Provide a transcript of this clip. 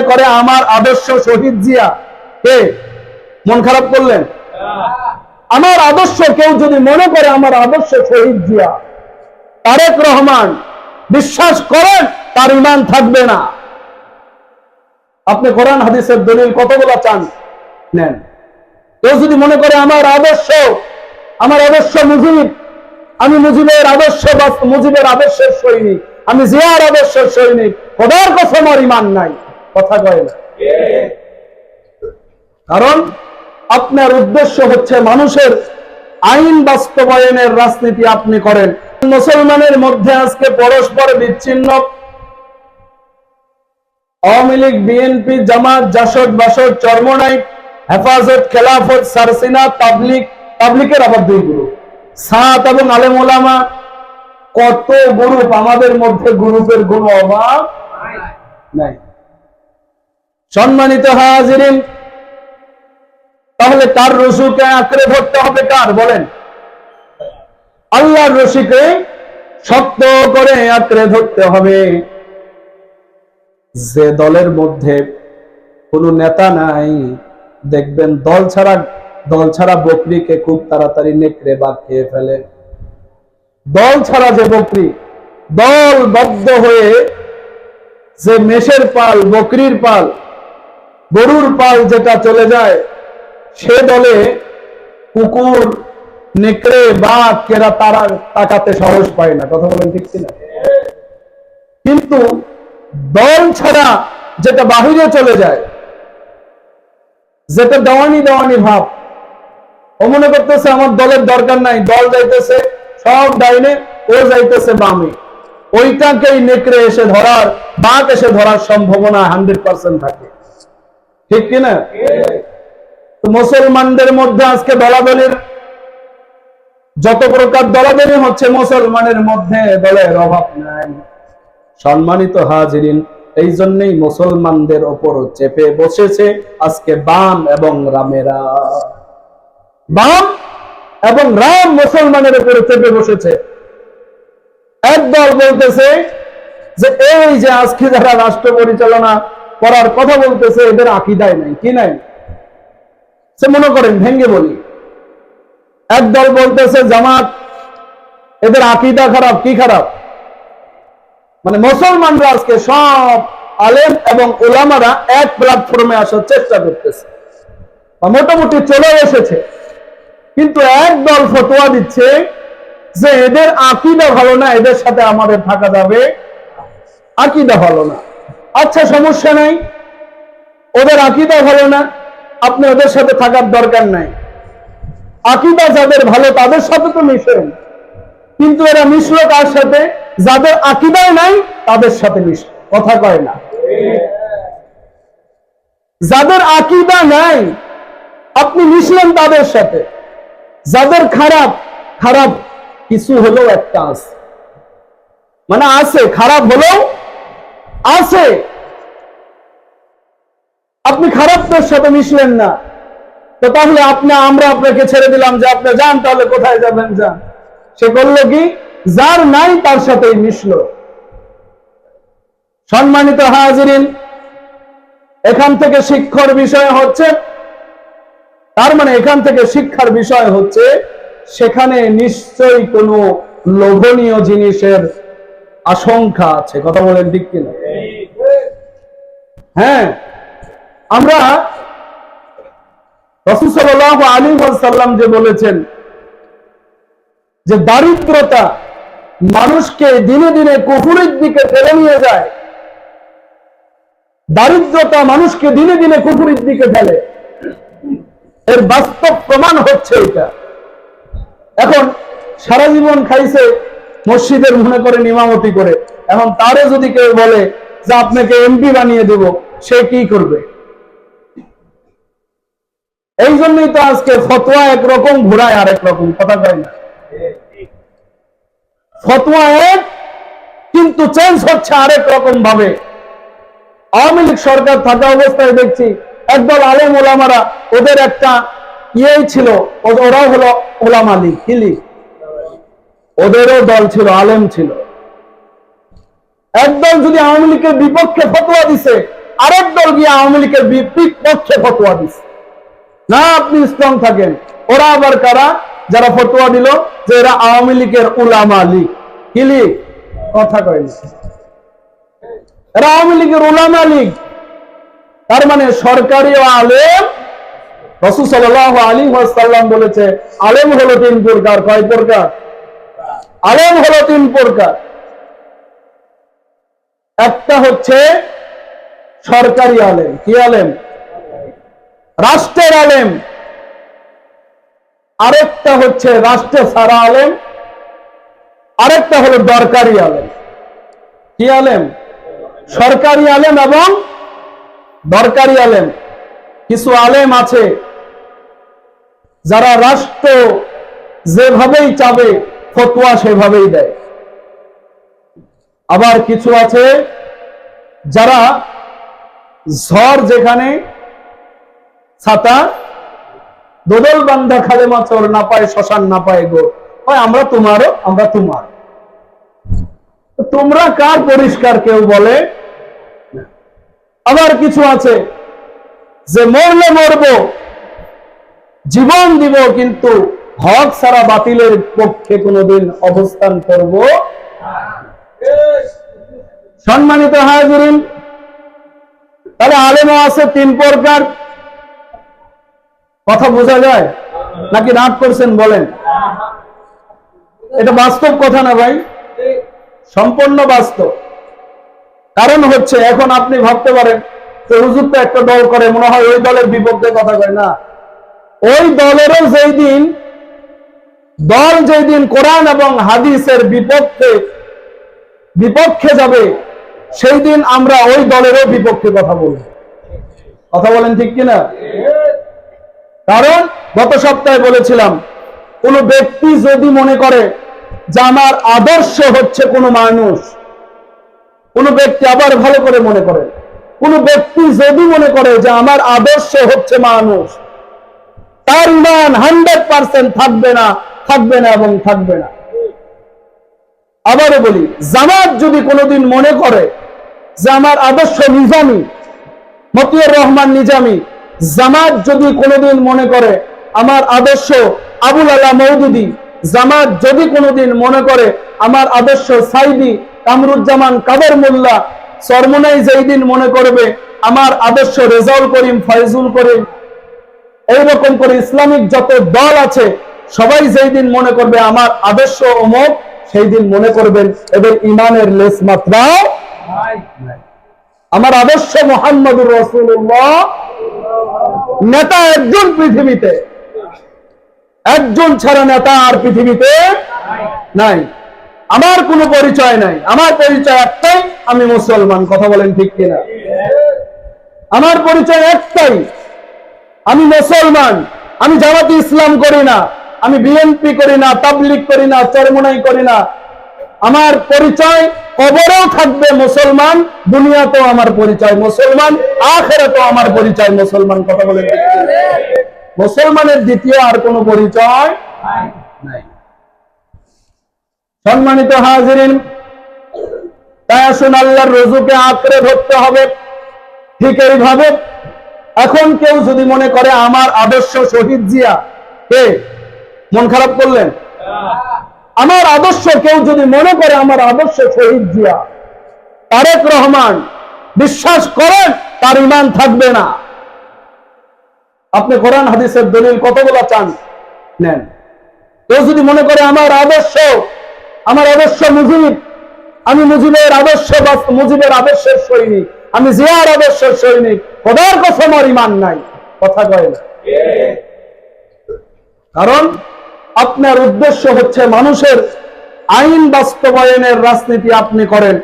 মনে করে আমার আদর্শ শহীদ জিয়া। কে? মন খারাপ করলেন? আমার আদর্শ কেউ যদি মনে করে আমার আদর্শ শহীদ জিয়া, তারেক রহমান, বিশ্বাস করেন, তার ইমান থাকবে না। আপনি কোরআন হাদিসের দলিল কতগুলো চান? নেন। কেউ যদি মনে করে আমার আদর্শ আমার আদর্শ মুজিব, আমি মুজিবের আদর্শ মুজিবের আদর্শের সৈনিক, আমি জিয়ার আদর্শের সৈনিক, খোদার কসম আমার ইমান নাই। কথা কয় না। কারণ আপনার উদ্দেশ্য হচ্ছে মানুষের আইন বাস্তবায়নের রাজনীতি আপনি করেন। মুসলমানের মধ্যে আজকে পরস্পর বিচ্ছিন্ন। আওয়ামী লীগ, বিএনপি, জামাত, জাসদ, বাসদ, চরমনাই, হেফাজত, খেলাফত, সারসিনা তাবলিক তাবলিকের আবার দুই গ্রুপ। সাত এবং আলেম ওলামা, কত গ্রুপ আমাদের মধ্যে গ্রুপের কোনো অভাব নাই। সম্মানিত হাজিরিন, তাহলে কার রসুকে আঁকড়ে ধরতে হবে কার? বলেন। আল্লাহর রশিকে শক্ত করে আঁকড়ে ধরতে হবে। যে দলের মধ্যে কোনো নেতা নাই, দেখবেন দল ছাড়া দল ছাড়া বকরিকে খুব তাড়াতাড়ি নেকড়ে বা খেয়ে ফেলে। দল ছাড়া যে বকরি, দল বদ্ধ হয়ে যে মেষের পাল, বকরির পাল গরুর পাল যেটা চলে যায়, সে দলে কুকুর, নেকড়ে বা কেরা তারা তাকাতে সাহস পায় না। কথা বলেন ঠিক কিনা? কিন্তু দল ছাড়া যেটা বাহিরে চলে যায়, যেটা দেওয়ানি দেওয়ানি ভাব, ও মনে করতেছে আমার দলের দরকার নাই, দল যাইতেছে, সব ডাইনে, ও যাইতেছে বামে। ওইটাকেই নেকড়ে এসে ধরার, বাঘ এসে ধরার সম্ভাবনা হান্ড্রেড পার্সেন্ট থাকে। ঠিক কিনা? মুসলমানদের মধ্যে আজকে দলাদলির যত প্রকার দলাদলি হচ্ছে, মুসলমানের মধ্যে দলের অভাব নাই। সম্মানিত হাজিরিন এই জন্যই মুসলমানদের ওপর চেপে বসেছে আজকে বাম এবং রামেরা। বাম এবং রাম মুসলমানের উপরে চেপে বসেছে। একদল বলতেছে যে, এই যে আজকে যারা রাষ্ট্র পরিচালনা করার কথা বলতেছে, এদের আকিদায় নাই। কি নাই? সে মনে করেন, ভেঙ্গে বলি। একদল বলতেছে, জামাত, এদের আকিদা খারাপ, কি খারাপ? মানে মুসলমানরা আজকে সব আলেম এবং ওলামারা এক প্ল্যাটফর্মে আসার চেষ্টা করতেছে। মোটামুটি চলে এসেছে। কিন্তু এক দল ফতোয়া দিচ্ছে যে, এদের আকিদা ভালো না, এদের সাথে আমাদের থাকা যাবে। আকিদা ভালো না। আচ্ছা সমস্যা নাই। ওদের আকিদা ভালো না, আপনি ওদের সাথে থাকার দরকার নাই। আকিদা যাদের ভালো, তাদের সাথে তো মিশেন কিন্তু এরা মিশলো কার সাথে? যাদের আকিদায় নাই, তাদের সাথে মিশ। কথা কয় না। যাদের আকিদা নাই, আপনি মিশলেন তাদের সাথে। যাদের খারাপ খারাপ কিছু হলেও একটা আছে। মানে আছে, খারাপ হলেও আছে। আপনি খারাপদের সাথে মিশলেন না। তো তাহলে আপনি আমরা আপনাকে ছেড়ে দিলাম যে আপনি যান, তাহলে কোথায় যাবেন, যান। সে করল কি? যার নাই তার সাথেই মিশলো। সম্মানিত হাজিরিন, এখান থেকে শিক্ষার বিষয় হচ্ছে, তার মানে এখান থেকে শিক্ষার বিষয় হচ্ছে, সেখানে নিশ্চয়ই কোনো লোভনীয় জিনিসের আশঙ্কা আছে। কথা বলেন ঠিক কিনা? হ্যাঁ আমরা রসুসাল্লাহ আলী সাল্লাম যে বলেছেন যে দারিদ্রতা মানুষকে দিনে দিনে কুকুরের দিকে ফেলে নিয়ে যায়। দারিদ্রতা মানুষকে দিনে দিনে কুকুরের দিকে ফেলে। এর বাস্তব প্রমাণ হচ্ছে এটা। এখন সারা জীবন খাইছে, মসজিদের মনে করে নিমামতি করে। এখন তারে যদি কেউ বলে যে, আপনাকে এমপি বানিয়ে দেব। সে কি করবে? এই জন্যই তো আজকে ফতোয়া একরকম ঘোরায় আরেক রকম, কথা কয় না? ফতোয়া এক, কিন্তু চেঞ্জ হচ্ছে আরেক রকম ভাবে। আওয়ামী লীগ সরকার থাকা অবস্থায় দেখছি, একদল আলেম ওলামারা, ওদের একটা ইয়েই ছিল, ওরাও হলো ওলামা কি লীগ? ওদেরও দল ছিল, আলেম ছিল। একদল যদি আওয়ামী লীগের বিপক্ষে ফতোয়া দিছে আরেক দল গিয়ে আওয়ামী লীগের বিপরীত পক্ষে ফতোয়া দিচ্ছে না, আপনি স্ট্রং থাকেন। ওরা আবার কারা? যারা ফতোয়া দিল যে এরা আওয়ামী লীগের উলামা লীগ। কি লীগ? কথা কয়নি এরা আওয়ামী লীগের উলামা লীগ। তার মানে সরকারি আলেম, রসুল সাল্লাহ আলী সাল্লাম বলেছে, আলেম হলো তিন প্রকার। কয় প্রকার? আলেম হলো তিন প্রকার। একটা হচ্ছে সরকারি আলেম। কি আলেম? রাষ্ট্রের আলেম। আরেকটা হচ্ছে রাষ্ট্র সারা আলেম, আরেকটা হলো দরকারি আলেম। কি আলেম? সরকারি আলেম এবং দরকারি আলেম। কিছু আলেম আছে যারা রাষ্ট্র যেভাবেই চাবে, ফতোয়া সেভাবেই দেয়। আবার কিছু আছে যারা ঝড় যেখানে, ছাতা, দোদল বান্ধা খালে মাছর না পায়, শ্মশান না পায় গো। আমরা তোমারও, আমরা তোমার। তোমরা কার পরিষ্কার কেউ বলে? আবার কিছু আছে। যে মরলে মরব, জীবন দিব, কিন্তু হক সারা বাতিলের পক্ষে কোনোদিন অবস্থান করব সম্মানিত হাজরিন তাহলে আলেমও আছে, তিন প্রকার। কথা বোঝা যায়? নাকি রাগ করছেন বলেন? এটা বাস্তব কথা না ভাই? সম্পূর্ণ বাস্তব। কারণ হচ্ছে, এখন আপনি ভাবতে পারেন যে হুজুর তো একটা দল করে, মনে হয় ওই দলের বিপক্ষে কথা কয় না। ওই দলেরও যেই দিন, দল যেই দিন কোরআন এবং হাদিসের বিপক্ষে বিপক্ষে যাবে সেই দিন আমরা ওই দলেরও বিপক্ষে কথা বলব। কথা বলেন ঠিক কিনা? কারণ গত সপ্তাহে বলেছিলাম, কোন ব্যক্তি যদি মনে করে যে আমার আদর্শ হচ্ছে কোনো মানুষ, কোন ব্যক্তি আবার ভালো করে মনে করে, কোন ব্যক্তি যদি মনে করে যে আমার আদর্শ হচ্ছে মানুষ, তার ইমান হান্ড্রেড পার্সেন্ট থাকবে না থাকবে না এবং থাকবে না। আবারও বলি, জামাত যদি কোনোদিন মনে করে যে আমার আদর্শ নিজামি, মতিউর রহমান নিজামি, জামাত যদি কোনোদিন মনে করে, আমার আদর্শ আবুল আল্লাহ মৌদুদি, জামাত যদি কোনোদিন মনে করে, আমার আদর্শ সাইদি কামরুজ্জামান কাদের মোল্লা, সরমনাই যেই দিন মনে করবে, আমার আদর্শ রেজাউল করিম, ফয়জুল করিম, এইরকম করে ইসলামিক যত দল আছে, সবাই যেই দিন মনে করবে, আমার আদর্শ অমক সেই দিন মনে করবেন, এদের ইমানের লেস মাত্রাও আমার আদর্শ মোহাম্মদুর রসুল্লাহ নেতা একজন পৃথিবীতে, একজন ছাড়া নেতা আর পৃথিবীতে নাই। আমার কোনো পরিচয় নাই। আমার পরিচয় একটাই, আমি মুসলমান। কথা বলেন ঠিক কিনা? আমার পরিচয় একটাই, আমি মুসলমান। আমি জামাতি ইসলাম করি না। আমি বিএনপি করি না তাবলিক করি না, চরমনাই করি না। আমার পরিচয় কবরেও থাকবে মুসলমান, দুনিয়াতেও আমার পরিচয় মুসলমান, আখেরাতেও আমার পরিচয় মুসলমান, কথা বলে মুসলমানের দ্বিতীয় আর কোন পরিচয় সম্মানিত হাজিরিন, তাই আসুন আল্লাহর রজুকে আঁকড়ে ধরতে হবে, ঠিক এইভাবে। এখন কেউ যদি মনে করে আমার আদর্শ শহীদ জিয়া, কে? মন খারাপ করলেন? আমার আদর্শ কেউ যদি মনে করে আমার আদর্শ শহীদ জিয়া, তারেক রহমান বিশ্বাস করেন, তার ইমান থাকবে না। আপনি কোরআন হাদিসের দলিল কতগুলো চান? নেন। কেউ যদি মনে করে আমার আদর্শ আমার আদর্শ মুজিব, আমি মুজিবের আদর্শ মুজিবের আদর্শের সৈনিক, আমি জিয়ার আদর্শের সৈনিক, খোদার কথা আমার ইমান নাই। কথা কয় না। কারণ আপনার উদ্দেশ্য হচ্ছে মানুষের আইন বাস্তবায়নের রাজনীতি আপনি করেন।